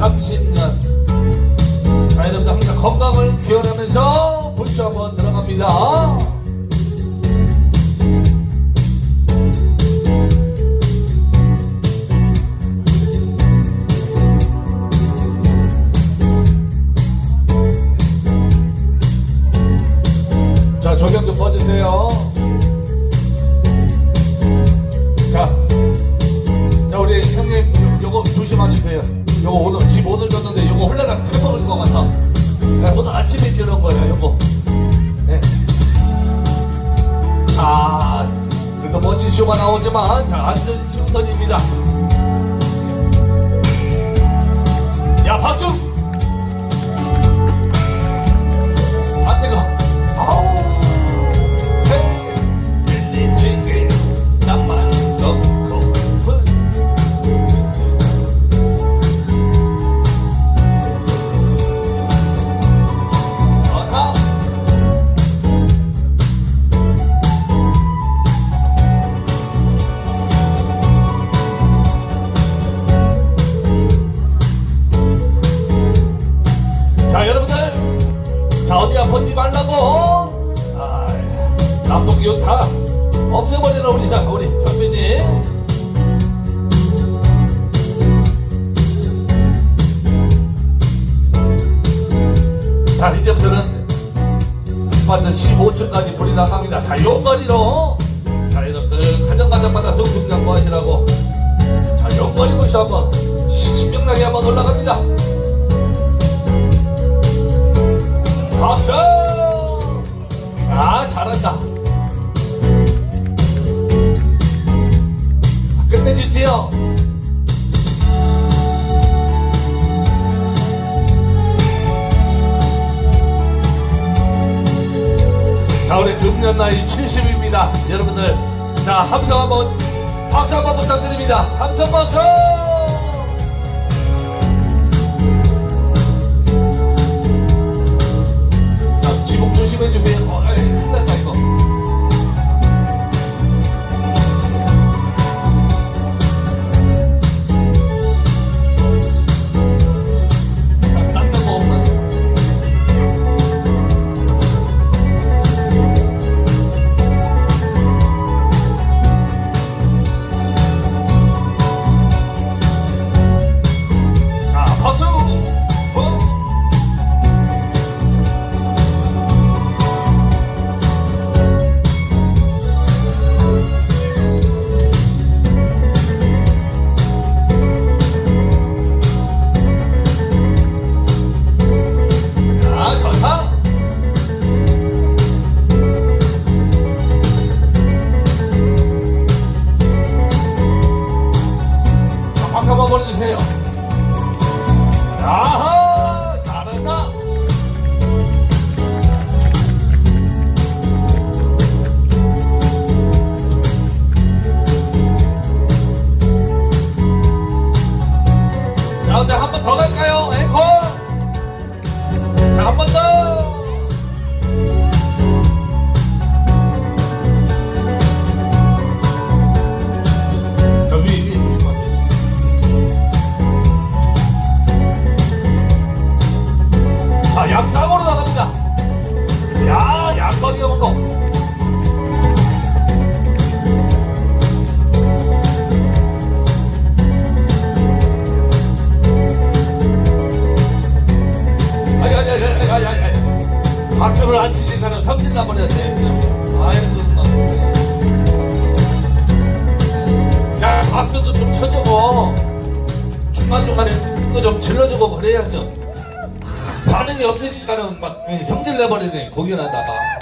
30년. 자, 여러분들 항상 건강을 기원하면서 불쇼 한번 들어갑니다. 자, 조명 좀 꺼주세요. 자, 자, 우리 형님, 요거 조심해주세요. 요거 오늘, 집 오늘 줬는데 요거 홀라당 태먹을 것 같아. 네, 오늘 아침에 지는 거예요, 요거. 네. 자, 그래도 멋진 쇼가 나오지만, 자, 안전 지금선입니다. 어디 아픈지 말라고. 기운 다 없애버리라, 우리. 자, 우리 선배님. 자, 이제부터는 아파트 15층까지 불이 나갑니다. 자, 요 거리로. 자, 여러분들, 가정가정마다 성금 양보하시라고. 자, 요 거리로 시 한번 신명나게 한번 올라갑니다. 박수! 아, 잘한다. 끝내주세요. 자, 우리 금년 나이 70입니다. 여러분들. 자, 함성 한번, 박수 한번 부탁드립니다. 함성 박수! 양쌍으로 나갑니다. 야, 양방이 먹고. 아니, 아니, 아니, 아니, 아니, 아니. 박수를 안 치는 사람 성질 나버렸네. 아이고, 뭐. 야, 박수도 좀 쳐주고, 중간중간에 그거 좀 질러주고 그래야죠. 반응이 없으니까는 막 성질 내버리네, 공연하다가.